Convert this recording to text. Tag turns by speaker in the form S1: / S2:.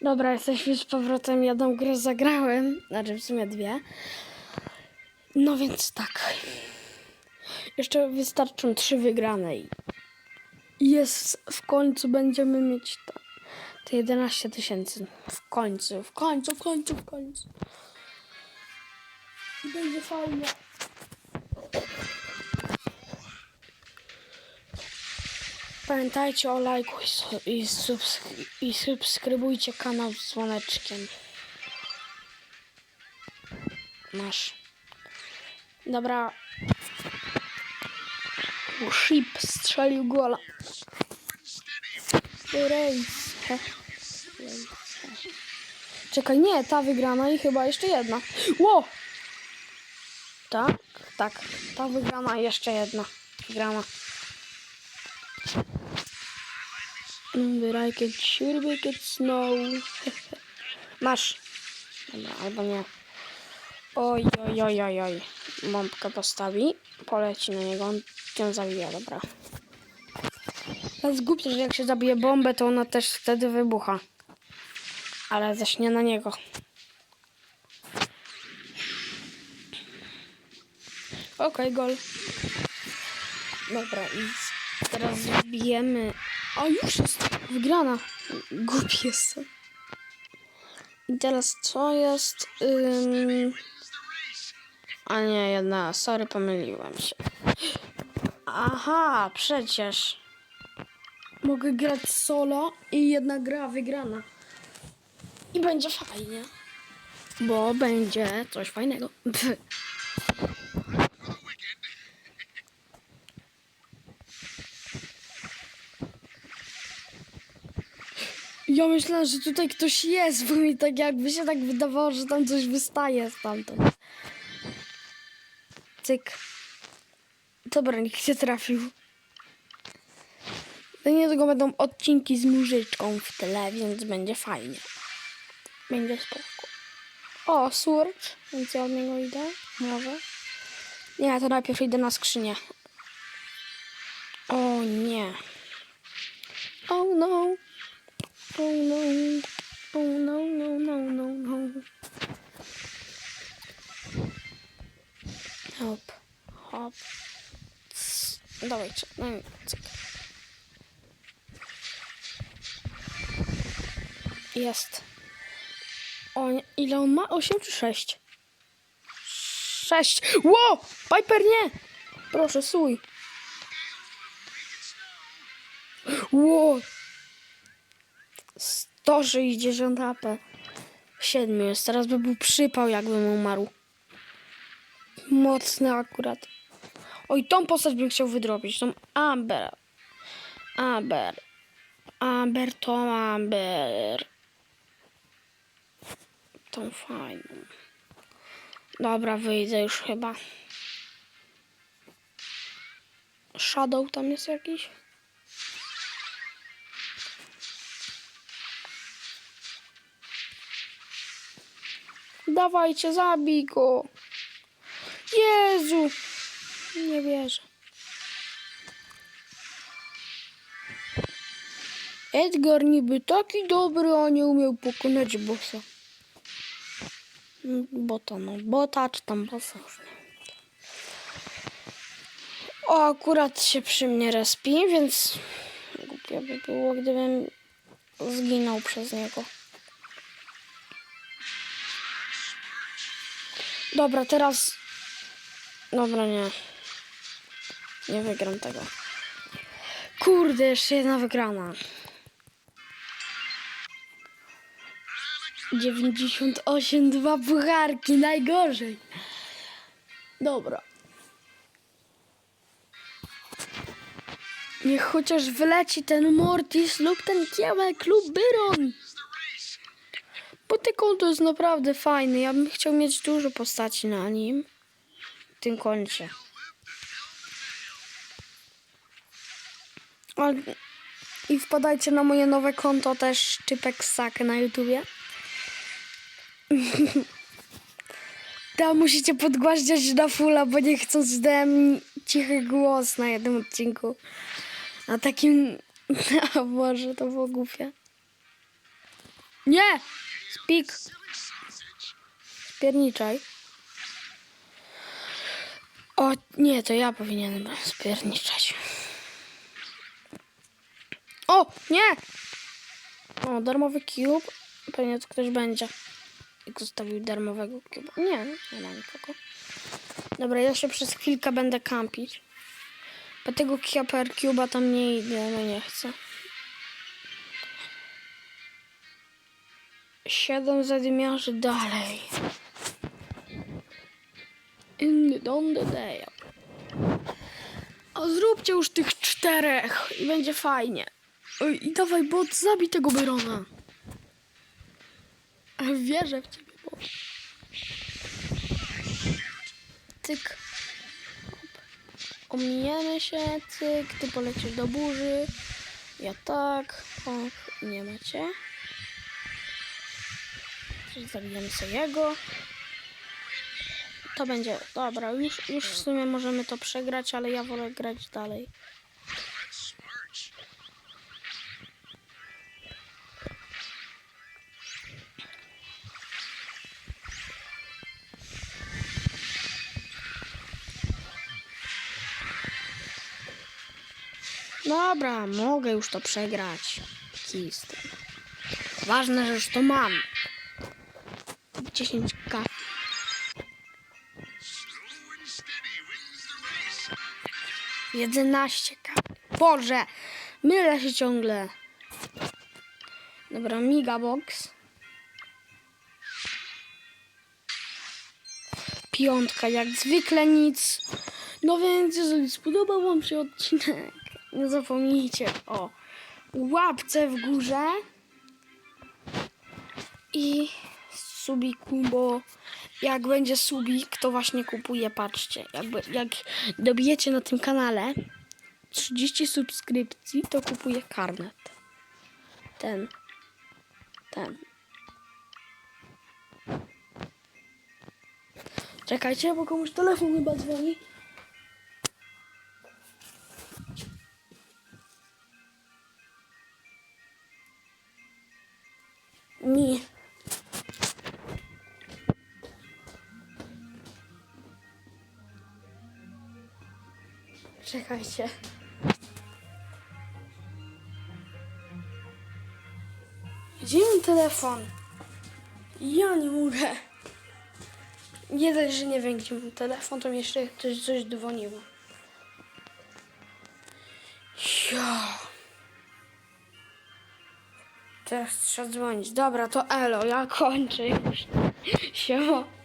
S1: Dobra, jesteśmy z powrotem. Jedną grę zagrałem, znaczy w sumie dwie. No więc tak. Jeszcze wystarczą trzy wygrane i jest w końcu będziemy mieć to, te 11 tysięcy. W końcu, w końcu, w końcu, w końcu. I będzie fajnie. Pamiętajcie o lajku i, i, subsk- i subskrybujcie kanał z dzwoneczkiem. Masz. Dobra. Ship strzelił gola. Czekaj, nie, ta wygrana i chyba jeszcze jedna. Ło! Tak, tak. Ta wygrana i jeszcze jedna. Wygrana. But I can shoot make it snow. Masz. Dobra, albo nie. Oj, oj, oj, oj, oj. Bombkę postawi. Poleci na niego. On ją zabija, dobra. To jest głupie, że jak się zabije bombę, to ona też wtedy wybucha. Ale też nie na niego. Okej, gol. Dobra, i teraz zbijemy. O, już jest wygrana. Głupi jestem. I teraz co jest? Ym... A nie, jedna. Sorry, pomyliłem się. Aha, przecież. Mogę grać solo i jedna gra wygrana. I będzie fajnie. Bo będzie coś fajnego. Ja myślałam, że tutaj ktoś jest, bo mi tak jakby się tak wydawało, że tam coś wystaje stamtąd. Cyk. Dobra, nikt się trafił. To niedługo będą odcinki z muzyczką w tyle, więc będzie fajnie. Będzie spoko. O, surcz, więc ja od niego idę. Może. Nie, to najpierw idę na skrzynię. O nie. Oh no. Oh no. Oh no, no, no, no, no. Hop. Hop. Dawaj, cze- no. Jest. O, ile on ma? 8 czy 6? 6. Ło! Piper nie! Proszę, suj. Ło! 160 HP. 7 jest. Teraz by był przypał, jakbym umarł. Mocny akurat. Oj, tą postać bym chciał wydrobić. Tą Amber. Amber. Amber to Amber. Tą fajną. Dobra, wyjdę już chyba. Shadow tam jest jakiś? Dawajcie, zabij go. Jezu. Nie wierzę. Edgar niby taki dobry, a nie umiał pokonać bossa. Bota, no. Bota, czy tam bossa nie. O, akurat się przy mnie respi, więc głupio by było, gdybym zginął przez niego. Dobra, teraz... Dobra, nie. Nie wygram tego. Kurde, jeszcze jedna wygrana. 98, dwa pucharki, najgorzej. Dobra. Niech chociaż wyleci ten Mortis lub ten kiełek lub Byron. Bo te konto jest naprawdę fajny. Ja bym chciał mieć dużo postaci na nim. W tym koncie. I wpadajcie na moje nowe konto też, Czypek Sak na YouTubie. Tam musicie podgłaśniać na fulla, bo nie chcąc dałem cichy głos na jednym odcinku. A takim... A Boże, to było głupie. Nie! Spik! Spierniczaj. O, nie, to ja powinienem spierniczać. O, nie! O, darmowy cube. Pewnie to ktoś będzie. Jak zostawił darmowego cube. Nie, nie ma nikogo. Dobra, ja się przez chwilkę będę kampić. Po tego Keeper Cube'a tam nie idę, no nie chcę. Siedem zadymiarzy dalej. In the on the day. A zróbcie już tych czterech i będzie fajnie. I dawaj, bot, zabij tego Byrona. Wierzę w ciebie, bot. Cyk. Omijamy się, cyk, ty polecisz do burzy. Ja tak, o, nie macie. Zabijemy sobie jego. To będzie, dobra, już, już w sumie możemy to przegrać, ale ja wolę grać dalej. Dobra, mogę już to przegrać. Tym. Ważne, że już to mam. 10k. Jedenaście k. Boże! Mylę się ciągle. Dobra, Migabox. Piątka, jak zwykle nic. No więc, jeżeli spodobał Wam się odcinek, nie zapomnijcie o łapce w górze i subiku, bo jak będzie subik, to właśnie kupuję, patrzcie. Jakby, jak dobijecie na tym kanale 30 subskrypcji, to kupuję karnet. Ten. Ten. Czekajcie, bo komuś telefon chyba dzwoni. Czekajcie. Gdzie mam telefon? Ja nie mogę. Nie dość, że nie wiem, gdzie mam telefon, to mi jeszcze ktoś coś dzwoniło. Ja. Teraz trzeba dzwonić. Dobra, to elo, ja kończę już. Siema.